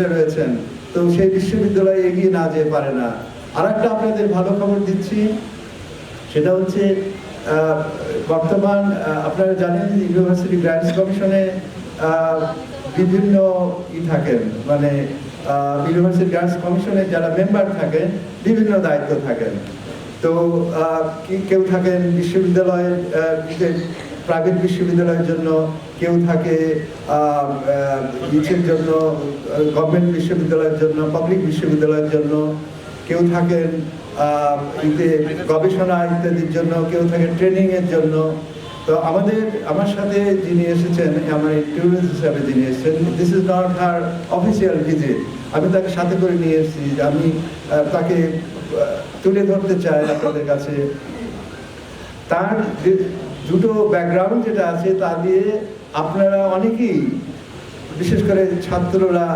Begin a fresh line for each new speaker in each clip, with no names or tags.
জেলে রয়েছেন, তো সেই বিশ্ববিদ্যালয়ে এগিয়ে না যেতে পারে না। আর একটা আপনাদের ভালো খবর দিচ্ছি, সেটা হচ্ছে বর্তমান আপনারা জানেন ইউনিভার্সিটি গ্র্যান্টস কমিশনে বিভিন্ন ই থাকেন মানে ইউনিভার্সিটি গ্র্যান্টস কমিশনে যারা মেম্বার থাকেন, বিভিন্ন দায়িত্ব থাকেন। তো কেউ থাকেন বিশ্ববিদ্যালয়ের প্রাইভেট বিশ্ববিদ্যালয়ের জন্য কেউ থাকে ইসের জন্য, গভর্নমেন্ট বিশ্ববিদ্যালয়ের জন্য, পাবলিক বিশ্ববিদ্যালয়ের জন্য কেউ থাকেন ইতে গবেষণা ইত্যাদির জন্য, কেউ থাকেন ট্রেনিংয়ের জন্য। তো আমাদের, আমার সাথে যিনি এসেছেন, আমার ট্যুরিস্ট হিসাবে যিনি এসেছেন this is not her official visit আমি তাকে সাথে করে নিয়ে এসেছি, আমি তাকে তুলে ধরতে চাই আপনাদের কাছে। তার দুটো ব্যাকগ্রাউন্ড যেটা আছে তা দিয়ে আপনারা অনেকেই, বিশেষ করে ছাত্ররা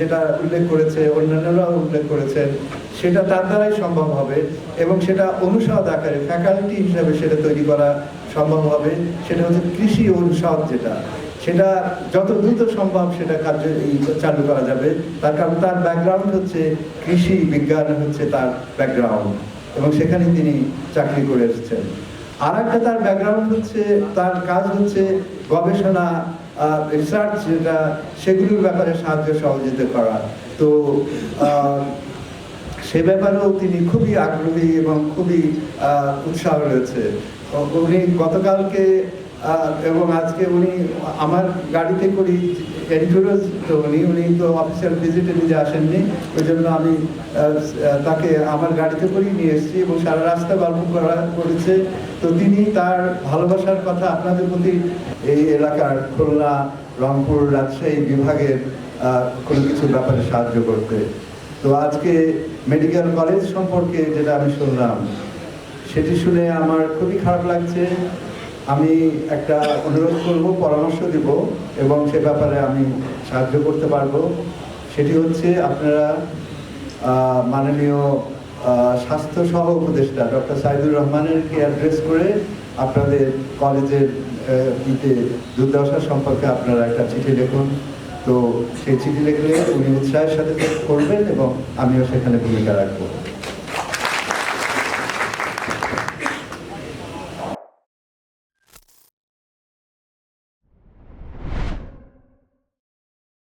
যেটা উল্লেখ করেছে, অন্যান্যরাও উল্লেখ করেছেন, সেটা তার দ্বারাই সম্ভব হবে এবং সেটা অনুষদ আকারে ফ্যাকাল্টি হিসাবে সেটা তৈরি করা সম্ভব হবে। সেটা হচ্ছে কৃষি অনুষদ যেটা। সেটা যত দ্রুত সম্ভব সেটা কার্য চালু করা যাবে। তার কারণ তার ব্যাকগ্রাউন্ড হচ্ছে কৃষি বিজ্ঞান হচ্ছে তার ব্যাকগ্রাউন্ড এবং সেখানে তিনি চাকরি করে এসেছেন। আর একটা তার ব্যাকগ্রাউন্ড হচ্ছে, তার কাজ হচ্ছে গবেষণা রিসার্চ যেটা, সেগুলোর ব্যাপারে সাহায্য সহযোগিতা করা। তো সে ব্যাপারেও তিনি খুবই আগ্রহী এবং খুবই উৎসাহ রয়েছে। উনি গতকালকে এবং আজকে উনি আমার গাড়িতে করি এনটুরাস তো উনি উনি তো অফিসিয়াল ভিজিটে নিজে আসেননি। ওই জন্য আমি তাকে আমার গাড়িতে করেই নিয়ে এসেছি এবং সারা রাস্তা গল্প করা করেছে। তো তিনি তার ভালোবাসার কথা আপনাদের প্রতি এই এলাকার খুলনা, রংপুর, রাজশাহী বিভাগের কোনো কিছু ব্যাপারে সাহায্য করতে। তো আজকে মেডিকেল কলেজ সম্পর্কে যেটা আমি শুনলাম, সেটি শুনে আমার খুবই খারাপ লাগছে। আমি একটা অনুরোধ করব, পরামর্শ দিব এবং সে ব্যাপারে আমি সাহায্য করতে পারব। সেটি হচ্ছে আপনারা মাননীয় স্বাস্থ্য সহ উপদেষ্টা ডক্টর সাইদুর রহমানেরকে অ্যাড্রেস করে আপনাদের কলেজের দিতে দুর্দশা সম্পর্কে আপনারা একটা চিঠি লিখুন। তো সেই চিঠি লিখলে উনি উৎসাহের সাথে করবেন এবং আমিও সেখানে ভূমিকা রাখব।